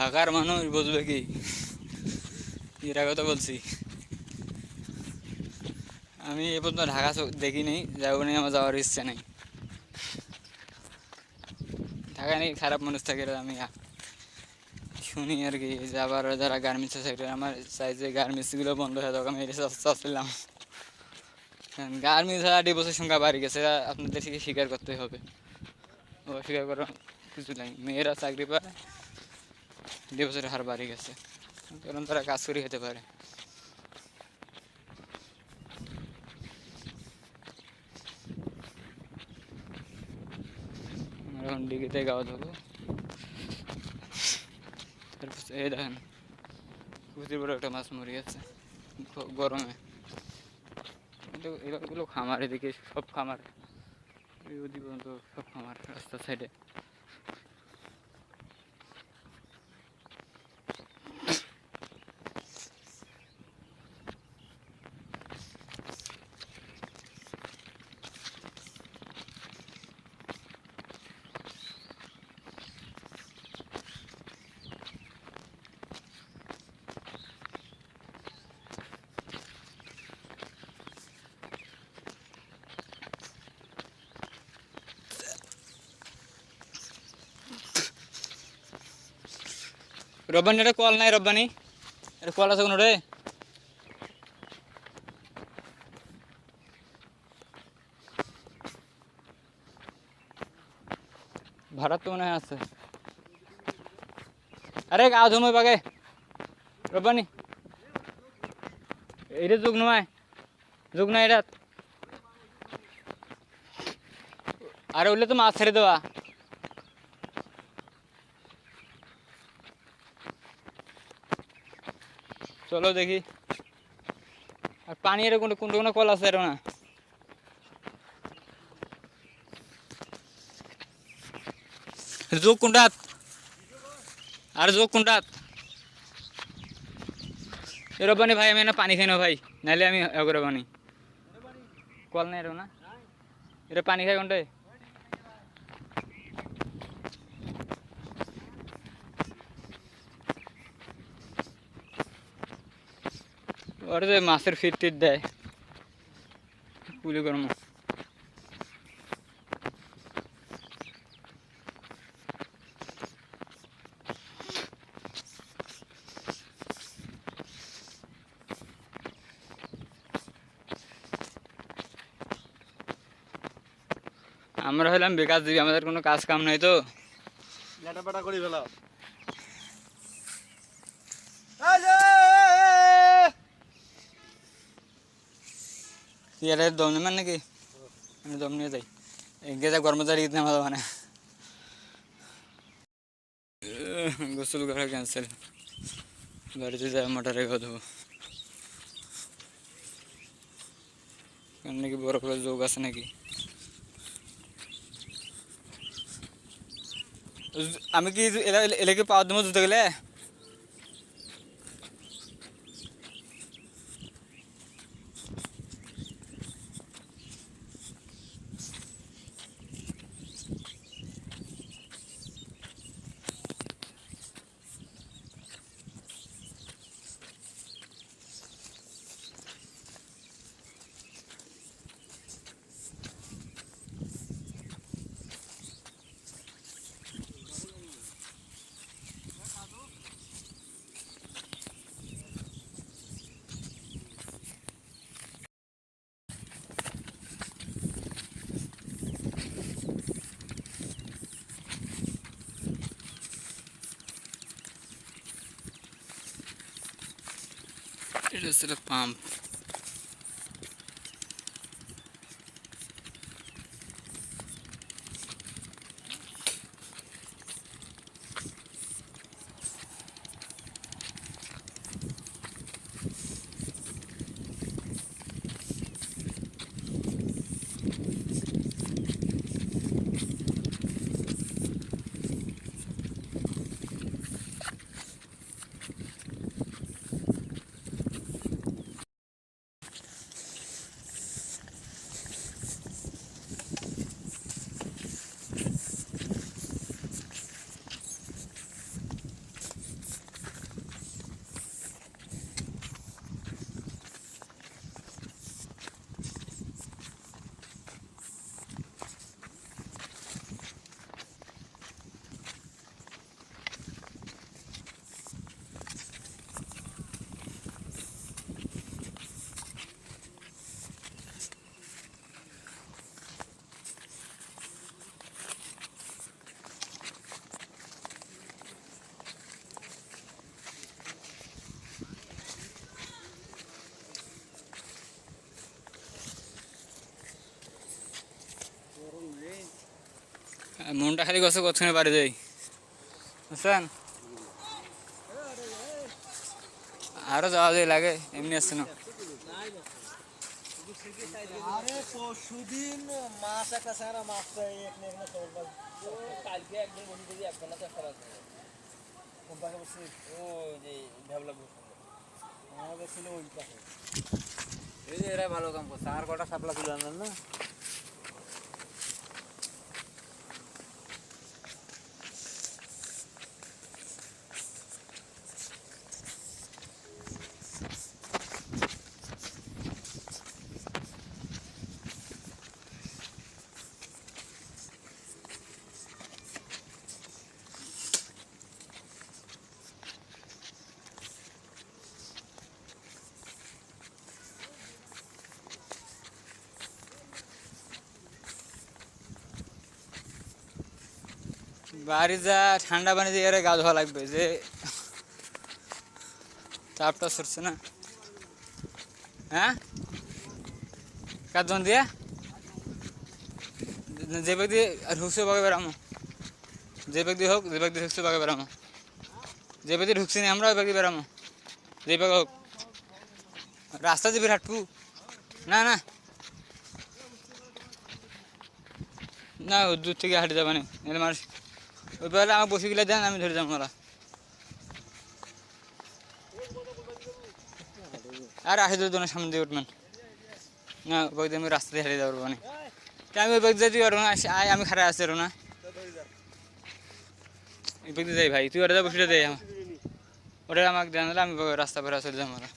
ঢাকার মানুষ বুঝবে কি? আগে তো বলছি। আমি এ পর্যন্ত ঢাকা দেখিনি যাব নি আমার যাওয়ার ইচ্ছে নেই। ঢাকা নেই খারাপ মানুষ থাকে আমি শুনি আর কি যে আবার যারা গার্মেন্টস সেক্টর আমার চাই যে গার্মেন্টসগুলো বন্ধ হয়ে যাক, আমি এটা চাচ্ছিলাম। গার্মেন্টস আর ডিভোর্সের সংখ্যা বাড়ি গেছে এটা আপনাদের থেকে স্বীকার করতে হবে। অস্বীকার করার কিছু নাই, মেয়েরা চাকরি পায়। ডিভোর্সের হার বাড়ি গেছে। কারণ তারা কাজ করে খেতে পারে। এখন ডিগ্রিতে গাওয়া দেবো তারপর এই দেখেন প্রচুর বড় একটা মাছ মরে গেছে গরমে। কিন্তু এগুলো খামার, এদিকে সব খামার। ওদিক পর্যন্ত সব খামার, রাস্তার সাইডে রব্বানি, এটা কল নাই রব্বানি। এটা কল আছে কোনো রে? ভাড়া তো মনে হয় আছে। আরে, গা ধুমই বাগে রব্বানি। এটা যুগ নয়। যুগ না এটা আরে ওগুলো তো মাছ ছেড়ে দেওয়া। চলো দেখি। আর পানি এর কোনো কোনো কল আছে এর না? যোগ কোনটাত আর যোগ কোনটাত এ রব্বানি ভাই, আমি না পানি খাই না ভাই নাহলে আমি এগো বানি। কল নাই এর না? এটা পানি খাই কোনটায়? ওর যে মাছের ফিট টিট দেয়। পুলি গরম আমরা হলাম বেকার জীবী আমাদের কোনো কাজ কাম নাই তো। লেটাপাটা করে ফেলাও। ইয়ারে দম নেবেন নাকি আমি দম নিয়ে যাই গেজা কর্মচারী ইতনে ভালো মানে গোসল করা ক্যান্সেল বাড়িতে যাই মোটরে গা দেবো নাকি বড় করে যোগ আছে নাকি আমি কি এলা এলাকে পাওয়ার দেবো জুতো গেলে পাম্প আর মনটা খালি গছে কতক্ষণে বাড়ি যাই। বুঝছেন? আরও যাওয়া যায় লাগে এমনি আসছে না। আরে পরশুদিন মাছ একটা স্যারা মাছটা এখানে এখানে তোর কালকে একদিন বসে যদি এক ঘণ্টা চেষ্টা রাখবে কোন বসে? ও যে ভ্যাবলা বসে আমাদের ছিল ওই পাখে এই যে এরা ভালো কাম করছে আর কটা সাপলা তুলে আনলেন না? বাড়ি যা, ঠান্ডা পানি দিয়ে গা ধোয়া লাগবে, যে চাপটা সরছে না। হ্যাঁ? কার জন দিয়ে? যে ব্যক্তি আর হুকসে বাগে বেড়ামো। যে ব্যক্তি হোক, যে ব্যক্তি হুকসে বাগে বেড়ামো। যে ব্যক্তি ঢুকছি না আমরা ওই ব্যক্তি বেড়ামো। যে ব্যক্তি হোক। রাস্তা যাবি হাঁটবু। না না। না দূর থেকে হাঁটে যাবে না। এর মানুষ ওই বেলা আমাকে বসে গেলে দেন, আমি ধরে যাব ওরা। আর আসে তো দোনের সামনে দিয়ে উঠবেন। না, ওই দিকে আমি রাস্তা দিয়ে হেঁটে যাব তা আমি ওই ব্যক্তি যেতে পারব না আমি খারাপ আসতে পারব না। ওই ব্যক্তি যাই ভাই, তুই ওটা যাব সেটা দেয় আমার। ওটা আমাকে জানালে আমি রাস্তা পরে চলে যাব ওরা।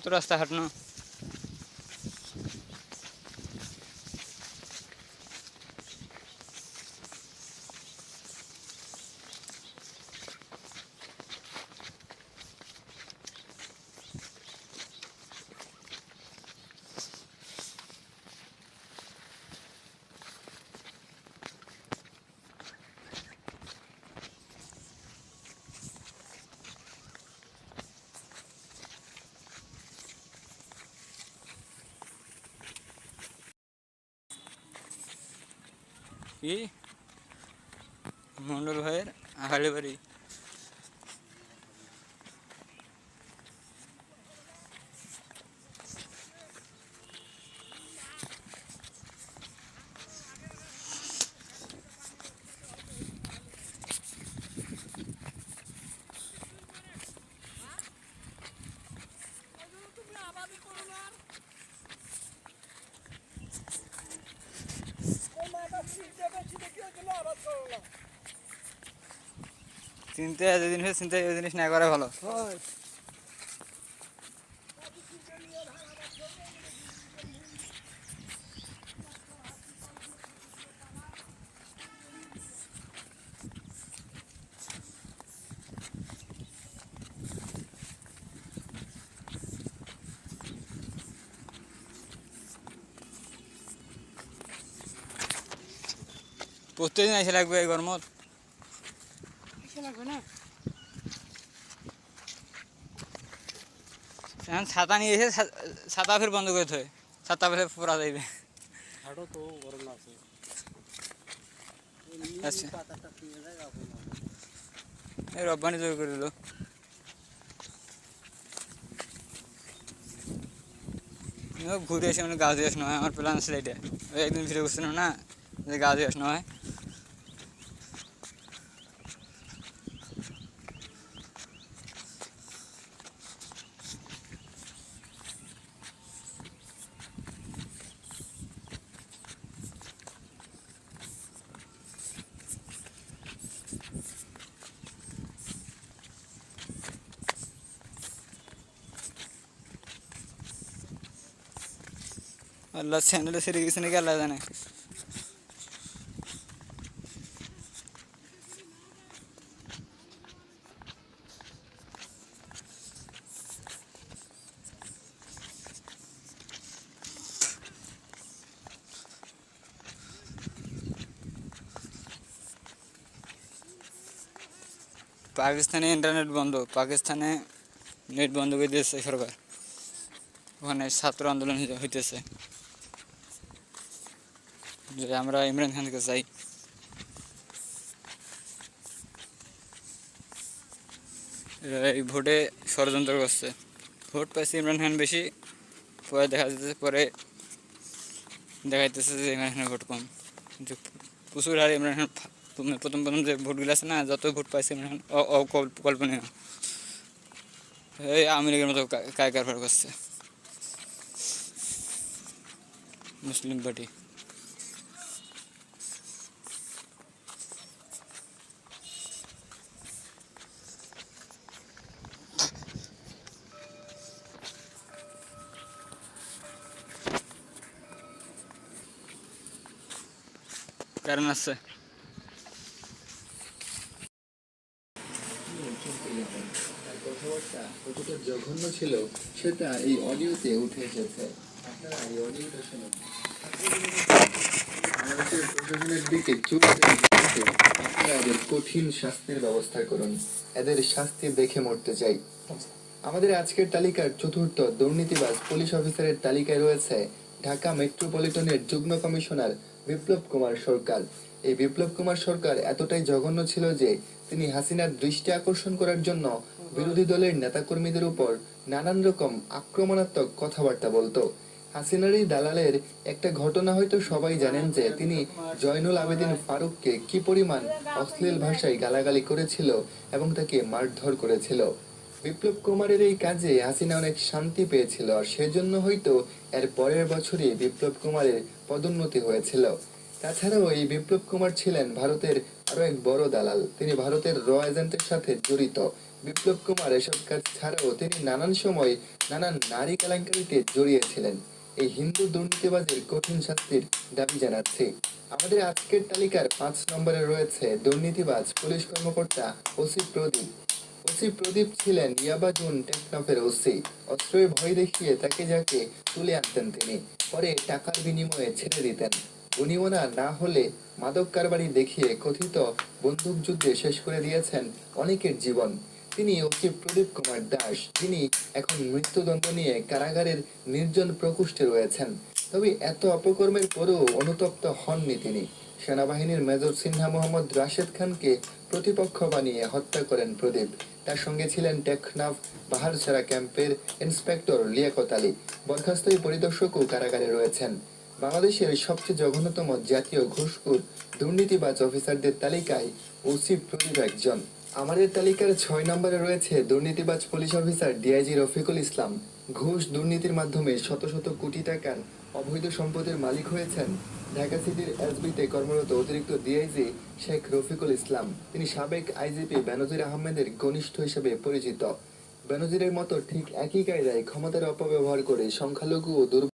কত রাস্তা হাঁটনো কি? মন্ডল ভাইয়ের আহালি বাড়ি। চিনতে যে জিনিস চিনতে ওই জিনিস না করে ভালো। প্রত্যেকদিন এসে লাগবে এই গরমত। এখন ছাতা নিয়ে এসে ছাতা ফের বন্ধ করে থয়। ছাতা যাইবে তো গরম লাগছে আচ্ছা। এই রব্বানি জোর করে দিল। ঘুরে এসে মানে গাছ দিয়ে আসনো হয় আমার প্ল্যান ছিল এটা। ওই একদিন ফিরে বসছিলাম না যে গাছ দিয়ে আসনো আল্লাহ চ্যানেলে সেরে গেছে নাকি আল্লাহ জানে পাকিস্তানে ইন্টারনেট বন্ধ পাকিস্তানে নেট বন্ধ করে দিয়েছে সরকার ওখানে ছাত্র আন্দোলন হইতেছে যে আমরা ইমরান খানকে চাই। এই ভোটে ষড়যন্ত্র করছে। ভোট পাইছে ইমরান খান বেশি, পরে দেখা যাচ্ছে পরে দেখাইতেছে যে ইমরান খানের ভোট কম। প্রচুর হারে ইমরান খান প্রথম প্রথম প্রথম যে ভোটগুলো আছে না, যত ভোট পাইছে ইমরান খান অকল্পনীয় এই আওয়ামী লীগের মতো কায় কারবার করছে। Muslim party. কারণ আছে। এদের শাস্তি দেখে মরতে চাই। আমাদের আজকের তালিকার চতুর্থ দুর্নীতিবাজ পুলিশ অফিসারের তালিকায় রয়েছে ঢাকা মেট্রোপলিটনের যুগ্ম কমিশনার বিপ্লব কুমার সরকার। এই বিপ্লব কুমার সরকার এতটাই জঘন্য ছিল যে, তিনি হাসিনার দৃষ্টি আকর্ষণ করার জন্য বিরোধী দলের নেতাকর্মীদের উপর নানান রকম আক্রমণাত্মক কথাবার্তা বলতো। হাসিনার এই দালালের একটা ঘটনা হয়তো সবাই জানেন যে, তিনি জয়নুল আবেদিন ফারুককে কি পরিমাণ অশ্লীল ভাষায় গালাগালি করেছিল এবং তাকে মারধর করেছিল। বিপ্লব কুমারের এই কাজে হাসিনা অনেক শান্তি পেয়েছিল, আর সেজন্য হয়তো এর পরের বছরই বিপ্লব কুমারের পদোন্নতি হয়েছিল। তাছাড়াও এই বিপ্লব কুমার ছিলেন ভারতের আরও এক বড় দালাল। তিনি ভারতের র এজেন্টের সাথে জড়িত। বিপ্লব কুমার এসব কাজ ছাড়াও তিনি নানান সময় নানান নারী কেলেঙ্কারিতে জড়িয়েছিলেন। এই হিন্দু দুর্নীতিবাজের কঠিন শাস্তির দাবি জানাচ্ছি। আমাদের আজকের তালিকার পাঁচ নম্বরে রয়েছে দুর্নীতিবাজ, পুলিশ কর্মকর্তা ওসি প্রদীপ। ওসি প্রদীপ ছিলেন টেকনাফের ওসি। অস্ত্রের ভয় দেখিয়ে তাকে যাকে তুলে আনতেন তিনি, পরে টাকার বিনিময়ে ছেড়ে দিতেন। না হলে মাদক কারবারি দেখিয়ে কথিত শেষ করে দিয়েছেন অনেকের জীবন। তিনি ওসি প্রদীপ কুমার দাস, যিনি এখন মৃত্যুদণ্ড নিয়ে কারাগারের নির্জন প্রকোষ্ঠে রয়েছেন। তবে এত অপকর্মের পরেও অনুতপ্ত হননি তিনি। সেনাবাহিনীর মেজর সিনহা মোহাম্মদ রাশেদ খানকে প্রতিপক্ষ বানিয়ে হত্যা করেন প্রদীপ। তার সঙ্গে ছিলেন টেকনাফ বাহারছড়া ক্যাম্পের ইন্সপেক্টর লিয়াকত আলী বরখাস্ত এই পরিদর্শকও কারাগারে রয়েছেন। বাংলাদেশের সবচেয়ে জঘন্যতম জাতীয় ঘুষখোর, দুর্নীতিবাজ অফিসারদের তালিকায় ওসি প্রদীপ একজন। আমাদের তালিকার ছয় নম্বরে রয়েছে দুর্নীতিবাজ police officer DIG Rafiqul Islam. ঘুষ দুর্নীতির মাধ্যমে শত শত কোটি টাকার অবৈধ সম্পদের মালিক হয়েছেন ঢাকা সিটির এসবিতে কর্মরত অতিরিক্ত ডিআইজি শেখ রফিকুল ইসলাম। তিনি সাবেক আইজিপি বেনজির আহমেদের ঘনিষ্ঠ হিসেবে পরিচিত। বেনজিরের মতো ঠিক একই কায়দায় ক্ষমতার অপব্যবহার করে সংখ্যালঘু ও দুর্বল